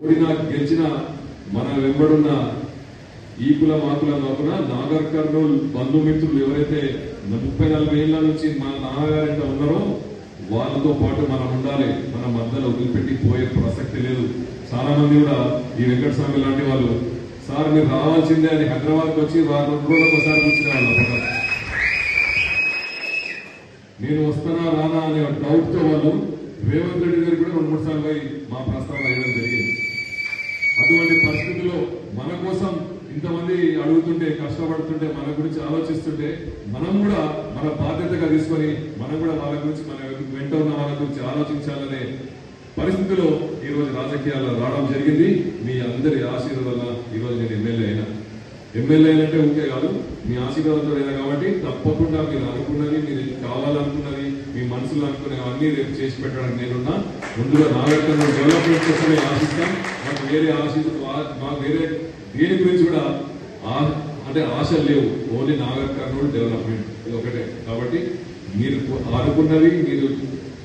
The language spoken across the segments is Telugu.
ఓడినా గెలిచిన మన వెంబడున్న ఈ కుల మా కుల కాకుండా నాగర్ కర్నూలు బంధుమిత్రులు ఎవరైతే ముప్పై నలభై ఏళ్ళ నుంచి మన ఎంత ఉన్నారో వాళ్ళతో పాటు మనం ఉండాలి. మన మధ్యలో వదిలిపెట్టి పోయే ప్రసక్తి లేదు. చాలా మంది కూడా ఈ వెంకటస్వామి లాంటి వాళ్ళు సార్ మీరు రావాల్సిందే అని హైదరాబాద్కి వచ్చి వారు రోజులకు ఒకసారి నేను వస్తానా రానా అనే డౌట్తో వాళ్ళు రేవంత్ రెడ్డి గారు కూడా రెండు మూడు సార్లు మా ప్రస్తావన వేయడం జరిగింది. అటువంటి పరిస్థితుల్లో మన కోసం ఇంతమంది అడుగుతుంటే కష్టపడుతుంటే మన గురించి ఆలోచిస్తుంటే మనం కూడా మన బాధ్యతగా తీసుకొని మనం కూడా వాళ్ళ గురించి మన వెంట ఉన్న వాళ్ళ గురించి ఆలోచించాలనే పరిస్థితిలో ఈ రోజు రాజకీయాల్లో రావడం జరిగింది. మీ అందరి ఆశీర్వాదం వల్ల నేను ఎమ్మెల్యే అయినా. ఎమ్మెల్యే అయినట్టే ఉంటే కాదు మీ ఆశీర్వాదంతో అయినా కాబట్టి తప్పకుండా మీరు అనుకున్నది మీరు కావాలనుకున్నది మీ మనసులో అనుకునేవన్నీ రేపు చేసి పెట్టడానికి నేనున్నా. ముందుగా నాగరికంలో డెవలప్మెంట్ కోసమే ఆశిస్తాం. వేరే ఆశ మాకు వేరే దేని గురించి కూడా ఆ- అంటే ఆశలు లేవు. ఓన్లీ నాగర్ కర్నూలు డెవలప్మెంట్ ఇది ఒకటే. కాబట్టి మీరు అనుకున్నది మీరు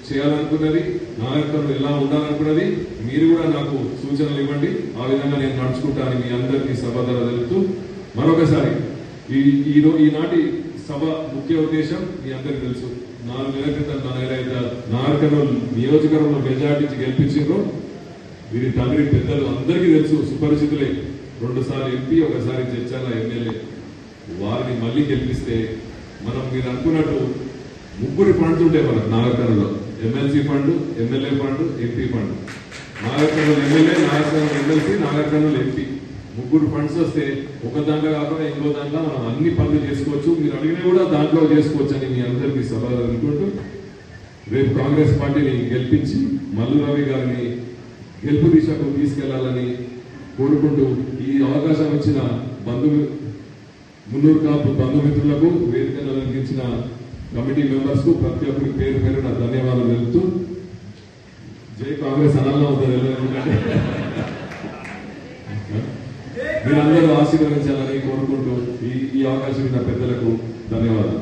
చేయాలనుకున్నది నాగర్ కర్నూలు ఎలా ఉండాలనుకున్నది మీరు కూడా నాకు సూచనలు ఇవ్వండి. ఆ విధంగా నేను నడుచుకుంటాను మీ అందరికీ సభ ద్వారా తెలుపుతూ మరొకసారి ఈ ఈనాటి సభ ముఖ్య ఉద్దేశం మీ అందరికీ తెలుసు. నాలుగు నెలల క్రితం నా నెలైతే నాగర్ కర్నూలు నియోజకవర్గంలో మెజార్టీ ఇచ్చి గెలిపించిండ్రు. వీరి తండ్రి పెద్దలు అందరికీ తెలుసు సుపరిచితులే. రెండుసార్లు ఎంపీ ఒకసారి చర్చల ఎమ్మెల్యే. వారిని మళ్ళీ గెలిపిస్తే మనం మీరు అనుకున్నట్టు ముగ్గురు ఫండ్స్ ఉంటాయి మనకు నాగర్కర్నూలులో MLC fund MLA fund MP fund. Nagarkurnool MLA Nagarkurnool MLC Nagarkurnool MP. ముగ్గురు ఫండ్స్ వస్తే ఒక దాంట్లో కాకుండా ఇంకో దాంట్లో మనం అన్ని పనులు చేసుకోవచ్చు. మీరు అడిగినా కూడా దాంట్లో చేసుకోవచ్చు అని మీ అందరికీ సభ అనుకుంటూ రేపు కాంగ్రెస్ పార్టీని గెలిపించి మల్లు రవి గారిని గెలుపు దిశకు తీసుకెళ్ళాలని కోరుకుంటూ ఈ అవకాశం ఇచ్చిన బంధు మున్నూరు కాపు బంధుమిత్రులకు వేదికను అలంకరించిన కమిటీ మెంబర్స్కు ప్రతి ఒక్కరికి పేరు పేరు నా ధన్యవాదాలు తెలుపుతూ జై కాంగ్రెస్ అనాలన్నా అవుతుంది ఎందుకంటే మీరందరూ ఆశీర్వదించాలని కోరుకుంటూ ఈ ఈ అవకాశం ఇచ్చిన పెద్దలకు ధన్యవాదాలు.